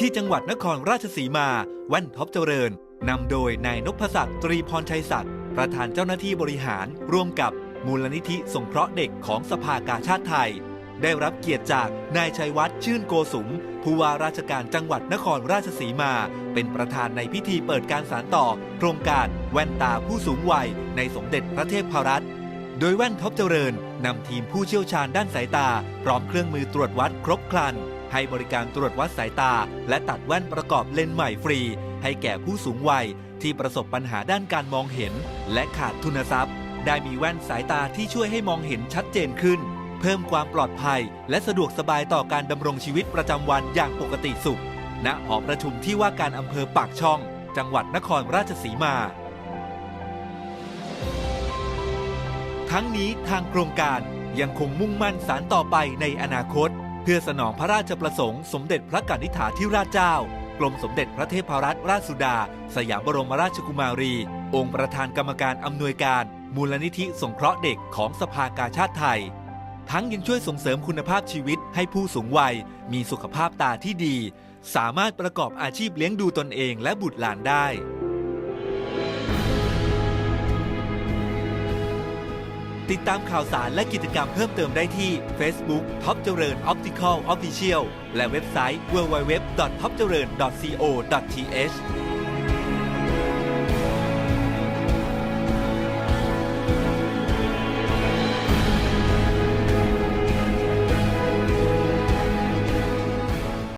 ที่จังหวัดนครราชสีมาแว่นท็อปเจริญนำโดยนายนพศักดิ์ตรีพรชัยศักดิ์ประธานเจ้าหน้าที่บริหาร ร่วมกับมูลนิธิสงเคราะห์เด็กของสภากาชาติไทย ได้รับเกียรติจากนายชัยวัฒน์ชื่นโกสุม ผู้ว่าราชการจังหวัดนครราชสีมา เป็นประธานในพิธีเปิดการสารต่อ โครงการแว่นตาผู้สูงวัย ในสมเด็จพระเทพพรัตน์โดยแว่นท็อปเจริญนำทีมผู้เชี่ยวชาญด้านสายตา พร้อมเครื่องมือตรวจวัดครบครัน ให้บริการตรวจวัดสายตา และตัดแว่นประกอบเลนส์ใหม่ฟรี ให้แก่ผู้สูงวัยที่ประสบปัญหาด้านการมองเห็น และขาดทุนทรัพย์ ได้มีแว่นสายตาที่ช่วยให้มองเห็นชัดเจนขึ้น เพิ่มความปลอดภัย และสะดวกสบายต่อการดำรงชีวิตประจำวันอย่างปกติสุข ณหอประชุมที่ว่าการอำเภอปากช่อง จังหวัดนครราชสีมาทั้งนี้ทางโครงการยังคงมุ่งมั่นสารต่อไปในอนาคต พื่อสนองพระราชประสงค์สมเด็จพระกนิษฐาธิราชเจ้ากรมสมเด็จพระเทพรัตนราชสุดา สยามบรมราชกุมารี องค์ประธานกรรมการอำนวยการ มูลนิธิสงเคราะห์เด็กของสภากาชาติไทย ทั้งยังช่วยส่งเสริมคุณภาพชีวิตให้ผู้สูงวัย มีสุขภาพตาที่ดี สามารถประกอบอาชีพเลี้ยงดูตนเองและบุตรหลานได้ ติดตามข่าวสารและกิจกรรมเพิ่มเติมได้ที่ Facebook ท็อปเจริญ Optical Official และเว็บไซต์ www.topjaran.co.th